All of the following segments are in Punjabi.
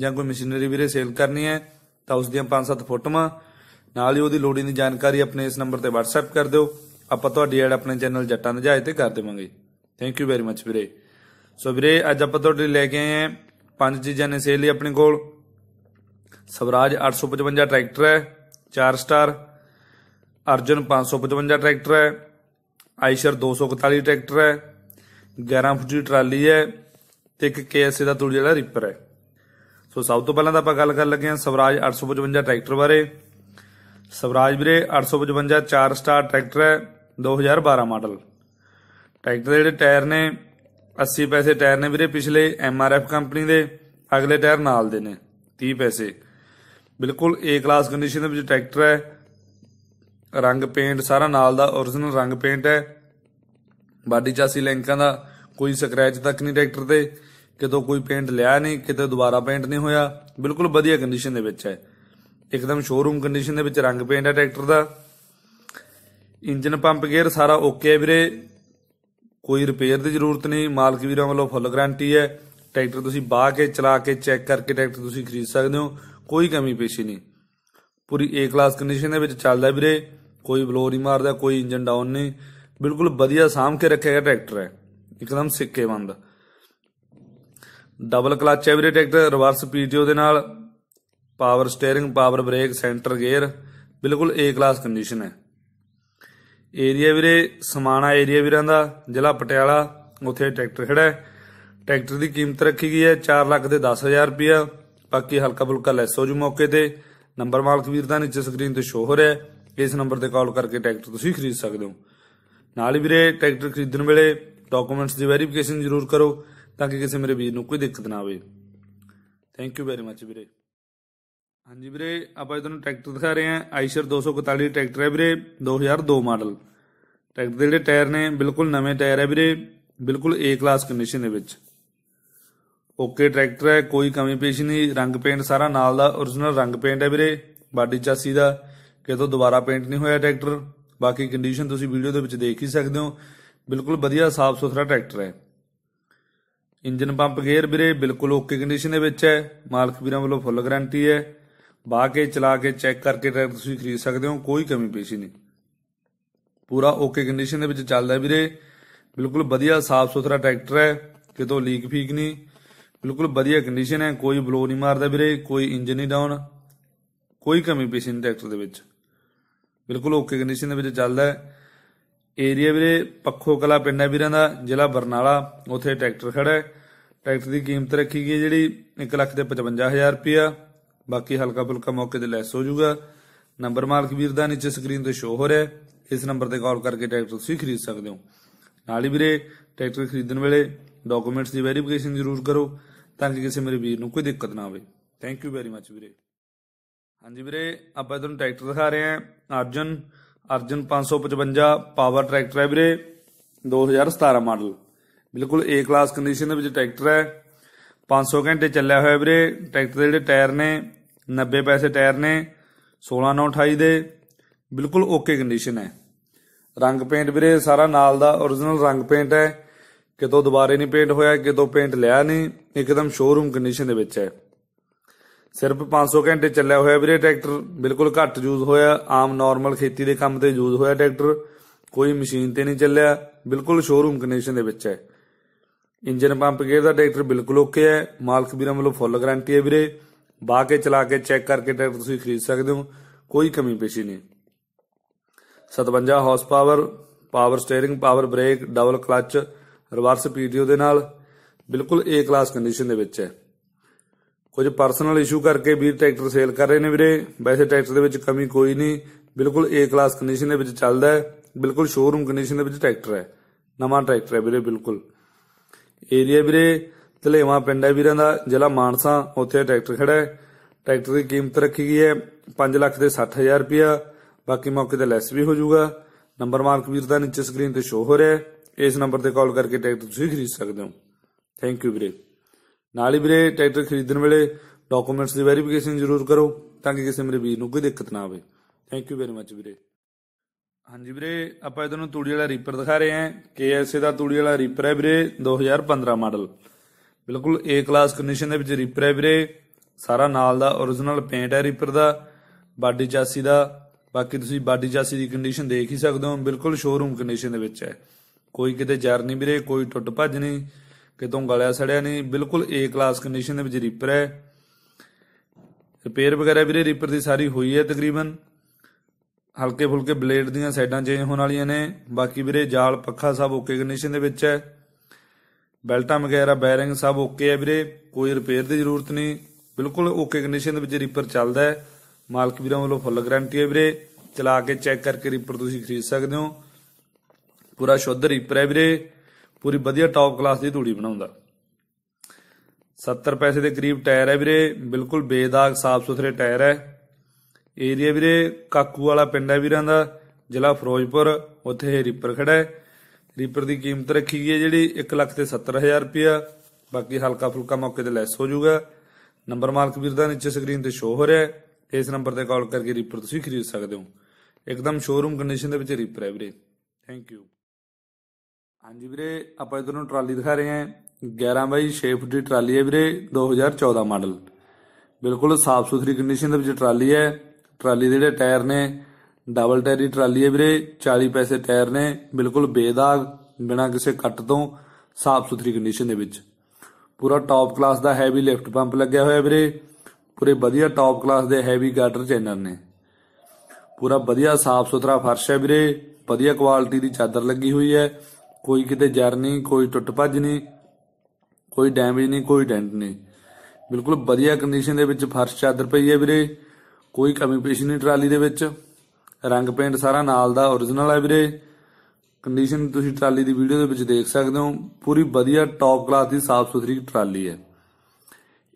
ਜਾਂ ਕੋਈ ਮਸ਼ੀਨਰੀ ਵੀਰੇ ਸੇਲ ਕਰਨੀ ਹੈ, ਤਾਂ ਉਸ ਦੀਆਂ 5-7 ਫੋਟੋਆਂ। ਨਾਲ ਹੀ ਉਹਦੀ ਲੋੜੀਂਦੀ ਜਾਣਕਾਰੀ ਆਪਣੇ ਇਸ ਨੰਬਰ ਤੇ WhatsApp ਕਰ ਦਿਓ। ਆਪਾਂ ਤੁਹਾਡੀ ਐਡ ਆਪਣੇ ਚੈਨਲ ਜੱਟਾਂ ਦੇ ਜਹਾਜ਼ ਤੇ ਕਰ ਦੇਵਾਂਗੇ। ਥੈਂਕ ਯੂ ਵੈਰੀ ਮੱਚ ਵੀਰੇ। ਸੋ ਵੀਰੇ, ਅੱਜ ਆਪਾਂ ਤੁਹਾਡੇ ਲਈ ਲੈ ਕੇ ਆਏ ਹਾਂ ਪੰਜ ਚੀਜ਼ਾਂ ਨੇ ਸੇਲ ਲਈ ਆਪਣੇ ਕੋਲ। ਸਵਰਾਜ 855 ਟਰੈਕਟਰ ਹੈ 4 ਸਟਾਰ। ਅਰਜਨ 555 ਟਰੈਕਟਰ ਹੈ ਆਈਸ਼ਰ 241 ਟਰੈਕਟਰ ਹੈ 11 ਫੁੱਟ ਦੀ ਟਰਾਲੀ ਹੈ, ਤੇ ਇੱਕ ਕੇਐਸਏ ਦਾ ਤੂੜੀ ਜਿਹੜਾ ਰਿਪਰ ਹੈ। ਸੋ ਸਭ ਤੋਂ ਪਹਿਲਾਂ ਤਾਂ ਆਪਾਂ ਗੱਲ ਕਰਨ ਲੱਗੇ ਹਾਂ ਸਵਰਾਜ 855 ਟਰੈਕਟਰ ਬਾਰੇ। ਸਵਰਾਜ ਵੀਰੇ 855 4 ਸਟਾਰ ਟਰੈਕਟਰ ਹੈ 2012 ਮਾਡਲ। ਟਰੈਕਟਰ ਦੇ ਜਿਹੜੇ ਟਾਇਰ ਨੇ 80 ਪੈਸੇ ਟਾਇਰ ਨੇ ਵੀਰੇ ਪਿਛਲੇ ਐਮਆਰਐਫ ਕੰਪਨੀ ਦੇ, ਅਗਲੇ ਟਾਇਰ ਨਾਲ ਦੇ ਨੇ 30 ਪੈਸੇ। ਬਿਲਕੁਲ ਏ ਕਲਾਸ ਕੰਡੀਸ਼ਨ ਦੇ ਵਿੱਚ ਟਰੈਕਟਰ ਹੈ। ਰੰਗ ਪੇਂਟ ਸਾਰਾ ਨਾਲ ਦਾ origignal ਰੰਗ ਪੇਂਟ ਹੈ। ਬਾਡੀ ਚਾਸੀ ਲਿੰਕਾਂ ਦਾ, ਕੋਈ ਸਕ੍ਰੈਚ ਤੱਕ ਨਹੀਂ ਟਰੈਕਟਰ ਤੇ। ਕਿਤੋਂ ਕੋਈ ਪੇਂਟ ਲਿਆ ਨਹੀਂ, ਕਿਤੇ ਦੁਬਾਰਾ ਪੇਂਟ ਨਹੀਂ ਹੋਇਆ। ਬਿਲਕੁਲ ਵਧੀਆ ਕੰਡੀਸ਼ਨ ਦੇ ਵਿੱਚ ਹੈ। ਇੱਕਦਮ ਸ਼ੋਰੂਮ ਕੰਡੀਸ਼ਨ ਦੇ ਵਿੱਚ ਰੰਗ ਪੇਂਟ ਹੈ ਟਰੈਕਟਰ ਦਾ। ਇੰਜਨ ਪੰਪ ਗੇਅਰ ਸਾਰਾ ਓਕੇ ਹੈ ਵੀਰੇ। ਕੋਈ ਰਿਪੇਅਰ ਦੀ ਜ਼ਰੂਰਤ ਨਹੀਂ। ਮਾਲਕ ਵੀਰਾਂ ਵੱਲੋਂ ਫੁੱਲ ਗਾਰੰਟੀ ਹੈ। ਟਰੈਕਟਰ ਤੁਸੀਂ ਬਾਹ ਕੇ, ਚਲਾ ਕੇ ਚੈੱਕ ਕਰਕੇ ਟਰੈਕਟਰ ਤੁਸੀਂ ਖਰੀਦ ਸਕਦੇ ਹੋ। ਕੋਈ ਕਮੀ ਪੇਸ਼ੀ ਨਹੀਂ। ਪੂਰੀ ਏ ਕਲਾਸ ਕੰਡੀਸ਼ਨ ਦੇ ਵਿੱਚ ਚੱਲਦਾ ਵੀਰੇ। ਕੋਈ ਬਲੋ ਨਹੀਂ ਮਾਰਦਾ, ਕੋਈ ਇੰਜਨ ਡਾਊਨ ਨਹੀਂ। ਬਿਲਕੁਲ ਵਧੀਆ ਸਾਂਭ ਕੇ ਰੱਖਿਆ ਗਿਆ ਟਰੈਕਟਰ ਹੈ। ਇੱਕਦਮ ਸਿੱਕੇ ਬੰਦ ਡਬਲ ਕਲਚ ਹੈ ਵੀਰੇ ਟਰੈਕਟਰ ਰਿਵਰਸ ਪੀਟੀਓ ਦੇ ਨਾਲ power steering power brake centre gear ਬਿਲਕੁਲ ਏ ਕਲਾਸ ਕੰਡੀਸ਼ਨ ਹੈ। ਏਰੀਆ ਵੀਰੇ, ਸਮਾਣਾ ਏਰੀਆ ਵੀਰਾਂ ਦਾ, ਜ਼ਿਲ੍ਹਾ ਪਟਿਆਲਾ, ਉੱਥੇ ਟਰੈਕਟਰ ਖੜਾ ਹੈ। ਟਰੈਕਟਰ ਦੀ ਕੀਮਤ ਰੱਖੀ ਗਈ ਹੈ 4 ਲੱਖ ਦੇ 10000 ਰੁਪਇਆ। ਬਾਕੀ ਹਲਕਾ ਫੁਲਕਾ ਲੈਸ ਹੋ ਜੂ ਮੌਕੇ ਤੇ। ਨੰਬਰ ਮਾਲਕ ਵੀਰ ਦਾ ਨੀਚੇ ਸਕਰੀਨ ਤੇ ਸ਼ੋ ਹੋ ਰਿਹਾ ਹੈ। ਇਸ ਨੰਬਰ ਤੇ ਕਾਲ ਕਰਕੇ ਟਰੈਕਟਰ ਤੁਸੀਂ ਖਰੀਦ ਸਕਦੇ ਹੋ। ਨਾਲ ਹੀ ਵੀਰੇ ਟਰੈਕਟਰ ਖਰੀਦਣ ਵੇਲੇ ਡਾਕੂਮੈਂਟਸ ਦੀ ਵੈਰੀਫਿਕੇਸ਼ਨ ਜ਼ਰੂਰ ਕਰੋ। ਤਾਂ ਕਿ ਕਿਸੇ ਮੇਰੇ ਵੀਰ ਨੂੰ ਕੋਈ ਦਿੱਕਤ ਨਾ ਆਵੇ। ਥੈਂਕ ਯੂ ਵੈਰੀ ਮੱਚ ਵੀਰੇ। ਹਾਂਜੀ ਵੀਰੇ, ਆਪਾਂ ਤੁਹਾਨੂੰ ਟਰੈਕਟਰ ਦਿਖਾ ਰਹੇ ਹਾਂ। ਆਈਸ਼ਰ 241 ਟਰੈਕਟਰ ਹੈ ਵੀਰੇ 2002 ਮਾਡਲ। ਟਰੈਕਟਰ ਦੇ ਜਿਹੜੇ ਟਾਇਰ ਨੇ, ਬਿਲਕੁਲ ਨਵੇਂ ਟਾਇਰ ਹੈ ਵੀਰੇ, ਬਿਲਕੁਲ ਏ ਕਲਾਸ ਕੰਡੀਸ਼ਨ ਦੇ ਵਿੱਚ। ਓਕੇ ਟਰੈਕਟਰ ਹੈ, ਕੋਈ ਕਮੀ ਪੇਸ਼ੀ ਨਹੀਂ, ਰੰਗ ਪੇਂਟ ਸਾਰਾ ਨਾਲ ਦਾ origignal ਰੰਗ ਪੇਂਟ ਹੈ ਵੀਰੇ, ਬਾਡੀ ਚਾਸੀ ਦਾ, ਕਿਤੋਂ ਦੁਬਾਰਾ ਪੇਂਟ ਨਹੀਂ ਹੋਇਆ ਟਰੈਕਟਰ। ਬਾਕੀ ਕੰਡੀਸ਼ਨ ਤੁਸੀਂ ਵੀਡੀਓ ਦੇ ਵਿੱਚ ਦੇਖ ਹੀ ਸਕਦੇ ਹੋ। ਬਿਲਕੁਲ ਵਧੀਆ ਸਾਫ਼ ਸੁਥਰਾ ਟਰੈਕਟਰ ਹੈ। ਇੰਜਨ ਪੰਪ ਗੇਅਰ ਵੀਰੇ ਬਿਲਕੁਲ ਓਕੇ ਕੰਡੀਸ਼ਨ ਦੇ ਵਿੱਚ ਹੈ। ਮਾਲਕ ਵੀਰਾਂ ਵੱਲੋਂ ਫੁੱਲ ਗਾਰੰਟੀ ਹੈ। ਬਾਹ ਕੇ ਚਲਾ ਕੇ ਚੈੱਕ ਕਰਕੇ ਟਰੈਕਟਰ ਤੁਸੀਂ ਖਰੀਦ ਸਕਦੇ ਹੋ, ਕੋਈ ਕਮੀ ਪੇਸ਼ੀ ਨਹੀਂ। ਪੂਰਾ ਓਕੇ ਕੰਡੀਸ਼ਨ ਦੇ ਵਿੱਚ ਚੱਲਦਾ ਵੀਰੇ। ਬਿਲਕੁਲ ਵਧੀਆ ਸਾਫ਼ ਸੁਥਰਾ ਟਰੈਕਟਰ ਹੈ, ਕਿਤੋਂ ਲੀਕ ਫੀਕ ਨਹੀਂ। ਬਿਲਕੁਲ ਵਧੀਆ ਕੰਡੀਸ਼ਨ ਹੈ, ਕੋਈ ਬਲੋ ਨਹੀਂ ਮਾਰਦਾ ਵੀਰੇ, ਕੋਈ ਇੰਜਨ ਨਹੀਂ ਡਾਊਨ ਕੋਈ ਕਮੀ ਪੇਸ਼ੀ ਨਹੀਂ ਟਰੈਕਟਰ ਦੇ ਵਿੱਚ। ਬਿਲਕੁਲ ਓਕੇ ਕੰਡੀਸ਼ਨ ਦੇ ਵਿੱਚ ਚੱਲਦਾ ਹੈ। ਏਰੀਆ ਵੀਰੇ, ਪੱਖੋ ਕਲਾ ਪਿੰਡ ਹੈ ਵੀਰਾਂ ਦਾ, ਜ਼ਿਲ੍ਹਾ ਬਰਨਾਲਾ, ਉੱਥੇ ਟਰੈਕਟਰ ਖੜਾ ਹੈ। ਟਰੈਕਟਰ ਦੀ ਕੀਮਤ ਰੱਖੀ ਗਈ ਹੈ ਜਿਹੜੀ 1 ਲੱਖ ਤੇ 55000 ਰੁਪਇਆ। ਬਾਕੀ ਹਲਕਾ ਫੁਲਕਾ ਮੌਕੇ ਤੇ ਲੈਸ ਹੋ ਜਾਊਗਾ। ਨੰਬਰ ਮਾਲਕ ਵੀਰ ਦਾ ਨੀਚੇ ਸਕਰੀਨ ਤੇ ਸ਼ੋ ਹੋ ਰਿਹਾ ਇਸ ਨੰਬਰ ਤੇ ਕਾਲ ਕਰਕੇ ਟਰੈਕਟਰ ਤੁਸੀਂ ਖਰੀਦ ਸਕਦੇ ਹੋ। ਨਾਲ ਹੀ ਵੀਰੇ, ਟਰੈਕਟਰ ਖਰੀਦਣ ਵੇਲੇ ਡਾਕੂਮੈਂਟਸ ਦੀ ਵੈਰੀਫਿਕੇਸ਼ਨ ਜ਼ਰੂਰ ਕਰੋ ਤਾਂ ਕਿ ਕਿਸੇ ਮੇਰੇ ਵੀਰ ਨੂੰ ਕੋਈ ਦਿੱਕਤ ਨਾ ਆਵੇ। ਥੈਂਕ ਯੂ ਵੈਰੀ ਮੱਚ ਵੀਰੇ। ਹਾਂਜੀ ਵੀਰੇ, ਆਪਾਂ ਤੁਹਾਨੂੰ ਟਰੈਕਟਰ ਦਿਖਾ ਰਹੇ ਹਾਂ। ਅਰਜਨ ਅਰਜਨ 555 ਪਾਵਰ ਟਰੈਕਟਰ ਹੈ ਵੀਰੇ 2017 ਮਾਡਲ। ਬਿਲਕੁਲ ਏ ਕਲਾਸ ਕੰਡੀਸ਼ਨ ਦੇ ਵਿੱਚ ਟਰੈਕਟਰ ਹੈ। 500 ਘੰਟੇ ਚੱਲਿਆ ਹੋਇਆ ਵੀਰੇ, ਟਰੈਕਟਰ ਦੇ ਜਿਹੜੇ ਟਾਇਰ ਨੇ 90 ਪੈਸੇ ਟਾਇਰ ਨੇ 16928 ਦੇ, ਬਿਲਕੁਲ ਓਕੇ ਕੰਡੀਸ਼ਨ ਹੈ। ਰੰਗ ਪੇਂਟ ਵੀਰੇ, ਸਾਰਾ ਨਾਲ ਦਾ origignal ਰੰਗ ਪੇਂਟ ਹੈ। ਕਿਤੋਂ ਦੁਬਾਰੇ ਨਹੀਂ ਪੇਂਟ ਹੋਇਆ, ਕਿਤੋਂ ਪੇਂਟ ਲਿਆ ਨਹੀਂ, ਇੱਕਦਮ ਸ਼ੋਰੂਮ ਕੰਡੀਸ਼ਨ ਦੇ ਵਿੱਚ ਹੈ। ਸਿਰਫ 500 ਘੰਟੇ ਚੱਲਿਆ ਹੋਇਆ ਵੀਰੇ ਟਰੈਕਟਰ, ਬਿਲਕੁਲ ਘੱਟ ਯੂਜ਼ ਹੋਇਆ, ਆਮ ਨਾਰਮਲ ਖੇਤੀ ਦੇ ਕੰਮ ਤੇ ਯੂਜ਼ ਹੋਇਆ ਟਰੈਕਟਰ, ਕੋਈ ਮਸ਼ੀਨ ਤੇ ਨਹੀਂ ਚੱਲਿਆ, ਬਿਲਕੁਲ ਸ਼ੋਰੂਮ ਕੰਡੀਸ਼ਨ ਦੇ ਵਿੱਚ ਹੈ। ਇੰਜਨ ਪੰਪ ਗੇਅਰ ਦਾ ਟਰੈਕਟਰ ਬਿਲਕੁਲ ਓਕੇ ਹੈ, ਮਾਲਕ ਵੀਰਾਂ ਵੱਲੋਂ ਫੁੱਲ ਗਾਰੰਟੀ ਹੈ ਵੀਰੇ ਬਾਹ ਕੇ ਚਲਾ ਕੇ ਚੈੱਕ ਕਰਕੇ ਟਰੈਕਟਰ ਤੁਸੀਂ ਖਰੀਦ ਸਕਦੇ ਹੋ, ਕੋਈ ਕਮੀ ਪੇਸ਼ੀ ਨਹੀਂ। 57 horse power power steering power brake double clutch reverse PTO ਦੇ ਨਾਲ, ਬਿਲਕੁਲ ਏ ਕਲਾਸ ਕੰਡੀਸ਼ਨ ਦੇ ਵਿੱਚ ਹੈ। ਕੁਝ ਪਰਸਨਲ ਇਸ਼ੂ ਕਰਕੇ ਵੀਰ ਟਰੈਕਟਰ ਸੇਲ ਕਰ ਰਹੇ ਨੇ ਵੀਰੇ। ਵੈਸੇ ਟਰੈਕਟਰ ਦੇ ਵਿੱਚ ਕਮੀ ਕੋਈ ਨਹੀਂ। ਬਿਲਕੁਲ ਏ ਕਲਾਸ ਕੰਡੀਸ਼ਨ ਦੇ ਵਿੱਚ ਚੱਲਦਾ ਹੈ। ਬਿਲਕੁਲ ਸ਼ੋਰੂਮ ਕੰਡੀਸ਼ਨ ਦੇ ਵਿੱਚ ਟਰੈਕਟਰ ਹੈ। ਨਵਾਂ ਟਰੈਕਟਰ ਹੈ ਵੀਰੇ, ਬਿਲਕੁਲ। ਏਰੀਆ ਵੀਰੇ, ਧਲੇਵਾ ਪਿੰਡ ਹੈ ਵੀਰਾਂ ਦਾ, ਜ਼ਿਲ੍ਹਾ ਮਾਨਸਾ। ਉੱਥੇ ਟਰੈਕਟਰ ਖੜਾ ਹੈ। ਟਰੈਕਟਰ ਦੀ ਕੀਮਤ ਰੱਖੀ ਗਈ ਹੈ 5 ਲੱਖ ਤੇ 60000 ਰੁਪਇਆ। ਬਾਕੀ ਮੌਕੇ ਤੇ ਲੈਸ ਵੀ ਹੋ ਜਾਊਗਾ। ਨੰਬਰ ਮਾਰਕ ਵੀਰ ਦਾ ਨੀਚੇ ਸਕਰੀਨ ਤੇ ਸ਼ੋ ਹੋ ਰਿਹਾ ਹੈ। ਇਸ ਨੰਬਰ ਤੇ ਕਾਲ ਕਰਕੇ ਟਰੈਕਟਰ ਤੁਸੀਂ ਖਰੀਦ ਸਕਦੇ ਹੋ। ਥੈਂਕ ਯੂ ਵੀਰੇ। ਨਾਲ ਹੀ ਵੀਰੇ ਟਰੈਕਟਰ ਖਰੀਦਣ ਵੇਲੇ ਡਾਕੂਮੈਂਟਸ ਦੀ ਵੈਰੀਫਿਕੇਸ਼ਨ ਜ਼ਰੂਰ ਕਰੋ ਤਾਂ ਕਿ ਕਿਸੇ ਮੇਰੇ ਵੀਰ ਨੂੰ ਕੋਈ ਦਿੱਕਤ ਨਾ ਆਵੇ। ਥੈਂਕ ਯੂ ਵੈਰੀ ਮੱਚ ਵੀਰੇ। ਹਾਂਜੀ ਵੀਰੇ, ਆਪਾਂ ਇਹਨਾਂ ਨੂੰ ਤੂੜੀ ਵਾਲਾ ਰੀਪਰ ਦਿਖਾ ਰਹੇ ਹਾਂ। KSA ਦਾ ਤੂੜੀ ਵਾਲਾ ਰੀਪਰ ਹੈ ਵੀਰੇ 2015 ਮਾਡਲ ਬਿਲਕੁਲ A ਕਲਾਸ ਕੰਡੀਸ਼ਨ ਦੇ ਵਿੱਚ ਰੀਪਰ ਹੈ ਵੀਰੇ। ਸਾਰਾ ਨਾਲ ਦਾ origignal ਪੇਂਟ ਹੈ ਰੀਪਰ ਦਾ, ਬਾਡੀ ਚਾਸੀ ਦਾ। ਬਾਕੀ ਤੁਸੀਂ ਬਾਡੀ ਚਾਸੀ ਦੀ ਕੰਡੀਸ਼ਨ ਦੇਖ ਹੀ ਸਕਦੇ ਹੋ। ਬਿਲਕੁਲ ਸ਼ੋਰੂਮ ਕੰਡੀਸ਼ਨ ਦੇ ਵਿੱਚ ਹੈ। ਕੋਈ ਕਿਤੇ ਜਰ ਨਹੀਂ ਵੀਰੇ, ਕੋਈ ਟੁੱਟ ਭੱਜ ਨਹੀਂ। ਕਿਤੋਂ ਗਲਿਆ ਸੜਿਆ ਨਹੀਂ, ਬਿਲਕੁਲ ਏ ਕਲਾਸ ਕੰਡੀਸ਼ਨ ਦੇ ਵਿੱਚ ਰੀਪਰ ਹੈ। ਰਿਪੇਅਰ ਵਗੈਰਾ ਵੀਰੇ ਰੀਪਰ ਦੀ ਸਾਰੀ ਹੋਈ ਹੈ ਤਕਰੀਬਨ। ਹਲਕੇ ਫੁਲਕੇ ਬਲੇਡ ਦੀਆਂ ਸਾਈਡਾਂ ਚੇਂਜ ਹੋਣ ਵਾਲੀਆਂ ਨੇ। ਬਾਕੀ ਵੀਰੇ, ਜਾਲ, ਪੱਖਾ ਸਭ ਓਕੇ ਕੰਡੀਸ਼ਨ ਦੇ ਵਿੱਚ ਹੈ। ਬੈਲਟਾਂ ਵਗੈਰਾ ਬੈਰਿੰਗ ਸਭ ਓਕੇ ਹੈ ਵੀਰੇ। ਕੋਈ ਰਿਪੇਅਰ ਦੀ ਜ਼ਰੂਰਤ ਨਹੀਂ। ਬਿਲਕੁਲ ਓਕੇ ਕੰਡੀਸ਼ਨ ਦੇ ਵਿੱਚ ਰੀਪਰ ਚੱਲਦਾ ਹੈ। ਮਾਲਕ ਵੀਰਾਂ ਵੱਲੋਂ ਫੁੱਲ ਗਾਰੰਟੀ ਹੈ ਵੀਰੇ। ਚਲਾ ਕੇ ਚੈੱਕ ਕਰਕੇ ਰੀਪਰ ਤੁਸੀਂ ਖਰੀਦ ਸਕਦੇ ਹੋ। ਪੂਰਾ ਸ਼ੁੱਧ ਰੀਪਰ ਹੈ ਵੀਰੇ। ਪੂਰੀ ਵਧੀਆ ਟੌਪ ਕਲਾਸ ਦੀ ਧੂੜੀ ਬਣਾਉਂਦਾ। 70 ਪੈਸੇ ਦੇ ਕਰੀਬ ਟਾਇਰ ਹੈ ਵੀਰੇ, ਬਿਲਕੁਲ ਬੇਦਾਗ ਸਾਫ਼ ਸੁਥਰੇ ਟਾਇਰ ਹੈ। ਏਰੀਆ ਵੀਰੇ, ਕਾਕੂ ਵਾਲਾ ਪਿੰਡ ਹੈ ਵੀਰਾਂ ਦਾ, ਜ਼ਿਲ੍ਹਾ ਫਿਰੋਜ਼ਪੁਰ, ਉੱਥੇ ਇਹ ਰੀਪਰ ਖੜਾ ਹੈ। ਰੀਪਰ ਦੀ ਕੀਮਤ ਰੱਖੀ ਗਈ ਹੈ ਜਿਹੜੀ 1 ਲੱਖ ਤੇ 70000 ਰੁਪਇਆ। ਬਾਕੀ ਹਲਕਾ ਫੁਲਕਾ ਮੌਕੇ ਤੇ ਲੈਸ ਹੋ ਜਾਊਗਾ। ਨੰਬਰ ਮਾਲਕ ਵੀਰ ਦਾ ਨੀਚੇ ਸਕਰੀਨ ਤੇ ਸ਼ੋ ਹੋ ਰਿਹਾ ਹੈ। ਇਸ ਨੰਬਰ ਤੇ ਕਾਲ ਕਰਕੇ ਰੀਪਰ ਤੁਸੀਂ ਖਰੀਦ ਸਕਦੇ ਹੋ। ਇੱਕਦਮ ਸ਼ੋਰੂਮ ਕੰਡੀਸ਼ਨ ਦੇ ਵਿੱਚ ਰੀਪਰ ਹੈ ਵੀਰੇ। ਥੈਂਕ ਯੂ ਹਾਂਜੀ ਵੀਰੇ, ਆਪਾਂ ਇਧਰ ਨੂੰ ਟਰਾਲੀ ਦਿਖਾ ਰਹੇ ਹਾਂ। 11 ਬਾਈ 6 ਫੁੱਟ ਦੀ ਟਰਾਲੀ ਹੈ ਵੀਰੇ 2014 ਮਾਡਲ। ਬਿਲਕੁਲ ਸਾਫ਼ ਸੁਥਰੀ ਕੰਡੀਸ਼ਨ ਦੇ ਵਿੱਚ ਟਰਾਲੀ ਹੈ। ਟਰਾਲੀ ਦੇ ਜਿਹੜੇ ਟਾਇਰ ਨੇ ਡਬਲ ਟਾਇਰੀ ਟਰਾਲੀ ਹੈ ਵੀਰੇ 40 ਪੈਸੇ ਟਾਇਰ ਨੇ, ਬਿਲਕੁਲ ਬੇਦਾਗ, ਬਿਨਾਂ ਕਿਸੇ ਕੱਟ ਤੋਂ ਸਾਫ਼ ਸੁਥਰੀ ਕੰਡੀਸ਼ਨ ਦੇ ਵਿੱਚ। ਪੂਰਾ ਟੌਪ ਕਲਾਸ ਦਾ ਹੈਵੀ ਲਿਫਟ ਪੰਪ ਲੱਗਿਆ ਹੋਇਆ ਵੀਰੇ। ਪੂਰੇ ਵਧੀਆ ਟੌਪ ਕਲਾਸ ਦੇ ਹੈਵੀ ਗਾਰਡਰ ਚੈਨਰ ਨੇ। ਪੂਰਾ ਵਧੀਆ ਸਾਫ਼ ਸੁਥਰਾ ਫਰਸ਼ ਹੈ ਵੀਰੇ। ਵਧੀਆ ਕੁਆਲਿਟੀ ਦੀ ਚਾਦਰ ਲੱਗੀ ਹੋਈ ਹੈ। ਕੋਈ ਕਿਤੇ ਜਰ ਨਹੀਂ, ਕੋਈ ਟੁੱਟ ਭੱਜ ਨਹੀਂ, ਕੋਈ ਡੈਮੇਜ ਨਹੀਂ, ਕੋਈ ਡੈਂਟ ਨਹੀਂ। ਬਿਲਕੁਲ ਵਧੀਆ ਕੰਡੀਸ਼ਨ ਦੇ ਵਿੱਚ ਫਰਸ਼ ਚਾਦਰ ਪਈ ਹੈ ਵੀਰੇ। ਕੋਈ ਕਮੀ ਪੇਸ਼ੀ ਨਹੀਂ ਟਰਾਲੀ ਦੇ ਵਿੱਚ। ਰੰਗ ਪੇਂਟ ਸਾਰਾ ਨਾਲ ਦਾ origignal ਹੈ ਵੀਰੇ। ਕੰਡੀਸ਼ਨ ਤੁਸੀਂ ਟਰਾਲੀ ਦੀ ਵੀਡੀਓ ਦੇ ਵਿੱਚ ਦੇਖ ਸਕਦੇ ਹੋ। ਪੂਰੀ ਵਧੀਆ ਟੌਪ ਕਲਾਸ ਦੀ ਸਾਫ਼ ਸੁਥਰੀ ਟਰਾਲੀ ਹੈ।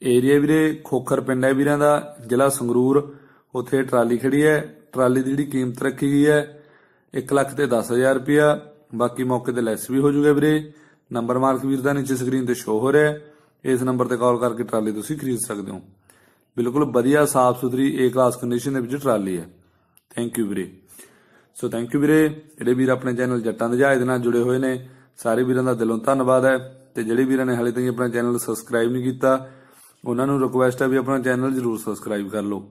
ਏਰੀਆ ਵੀਰੇ ਖੋਖਰ ਪਿੰਡ ਹੈ ਵੀਰਾਂ ਦਾ, ਜ਼ਿਲ੍ਹਾ ਸੰਗਰੂਰ। ਉੱਥੇ ਟਰਾਲੀ ਖੜੀ ਹੈ। ਟਰਾਲੀ ਦੀ ਜਿਹੜੀ ਕੀਮਤ ਰੱਖੀ ਗਈ ਹੈ 1 ਲੱਖ ਤੇ 10000 ਰੁਪਇਆ। ਬਾਕੀ ਮੌਕੇ ਤੇ ਲੈਸ ਵੀ ਹੋ ਜਾਊਗਾ ਵੀਰੇ। ਨੰਬਰ ਮਾਰਕ ਵੀਰ ਦਾ ਨੀਚੇ ਸਕਰੀਨ ਤੇ ਸ਼ੋ ਹੋ ਰਿਹਾ ਹੈ। ਇਸ ਨੰਬਰ ਤੇ ਕਾਲ ਕਰਕੇ ਟਰਾਲੀ ਤੁਸੀਂ ਖਰੀਦ ਸਕਦੇ ਹੋ। ਬਿਲਕੁਲ ਵਧੀਆ, ਸਾਫ਼ ਸੁਥਰੀ ਏ ਕਲਾਸ ਕੰਡੀਸ਼ਨ ਦੇ ਵਿੱਚ ਟਰਾਲੀ ਹੈ। ਥੈਂਕ ਯੂ ਵੀਰੇ। ਸੋ ਥੈਂਕ ਯੂ ਵੀਰੇ। ਜਿਹੜੇ ਵੀਰ ਆਪਣੇ ਚੈਨਲ ਜੱਟਾਂ ਦੇ ਜਹਾਜ਼ ਦੇ ਨਾਲ ਜੁੜੇ ਹੋਏ ਨੇ, ਸਾਰੇ ਵੀਰਾਂ ਦਾ ਦਿਲੋਂ ਧੰਨਵਾਦ ਹੈ। ਤੇ ਜਿਹੜੇ ਵੀਰਾਂ ਨੇ ਹਾਲੇ ਤੱਕ ਆਪਣਾ ਚੈਨਲ ਸਬਸਕ੍ਰਾਈਬ ਨਹੀਂ ਕੀਤਾ, ਉਹਨਾਂ ਨੂੰ ਰਿਕੁਐਸਟ ਹੈ ਵੀ ਆਪਣਾ ਚੈਨਲ ਜਰੂਰ ਸਬਸਕ੍ਰਾਈਬ ਕਰ ਲਓ।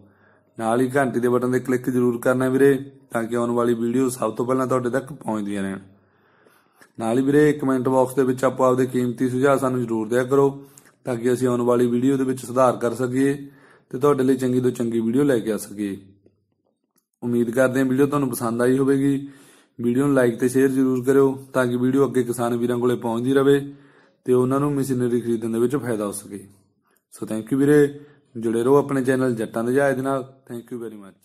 ਨਾਲ ਹੀ ਘੰਟੀ ਦੇ ਬਟਨ ਤੇ ਕਲਿੱਕ ਜਰੂਰ ਕਰਨਾ ਵੀਰੇ, ਤਾਂ ਕਿ ਆਉਣ ਵਾਲੀ ਵੀਡੀਓ ਸਭ ਤੋਂ ਪਹਿਲਾਂ ਤੁਹਾਡੇ ਤੱਕ ਪਹੁੰਚਦੀਆਂ ਰਹਿਣ। ਨਾਲ ਹੀ ਵੀਰੇ ਕਮੈਂਟ ਬਾਕਸ ਦੇ ਵਿੱਚ ਆਪੋ ਆਪਦੇ ਕੀਮਤੀ ਸੁਝਾਅ ਸਾਨੂੰ ਜਰੂਰ ਦਿਆ ਕਰੋ, ਤਾਂ ਕਿ ਅਸੀਂ ਆਉਣ ਵਾਲੀ ਵੀਡੀਓ ਦੇ ਵਿੱਚ ਸੁਧਾਰ ਕਰ ਸਕੀਏ ਤੇ ਤੁਹਾਡੇ ਲਈ ਚੰਗੀ ਤੋਂ ਚੰਗੀ ਵੀਡੀਓ ਲੈ ਕੇ ਆ ਸਕੀਏ। ਉਮੀਦ ਕਰਦੇ ਹਾਂ ਵੀਡੀਓ ਤੁਹਾਨੂੰ ਪਸੰਦ ਆਈ ਹੋਵੇਗੀ। ਵੀਡੀਓ ਨੂੰ ਲਾਈਕ ਤੇ ਸ਼ੇਅਰ ਜਰੂਰ ਕਰਿਓ, ਤਾਂ ਕਿ ਵੀਡੀਓ ਅੱਗੇ ਕਿਸਾਨ ਵੀਰਾਂ ਕੋਲੇ ਪਹੁੰਚਦੀ ਰਹੇ ਤੇ ਉਹਨਾਂ ਨੂੰ ਮਸ਼ੀਨਰੀ ਖਰੀਦਣ ਦੇ ਵਿੱਚ ਫਾਇਦਾ ਹੋ ਸਕੇ। ਸੋ ਥੈਂਕ ਯੂ ਵੀਰੇ। ਜੁੜੇ ਰਹੋ ਆਪਣੇ ਚੈਨਲ ਜੱਟਾਂ ਦੇ ਜਹਾਜ਼ ਦੇ ਨਾਲ। Thank you very much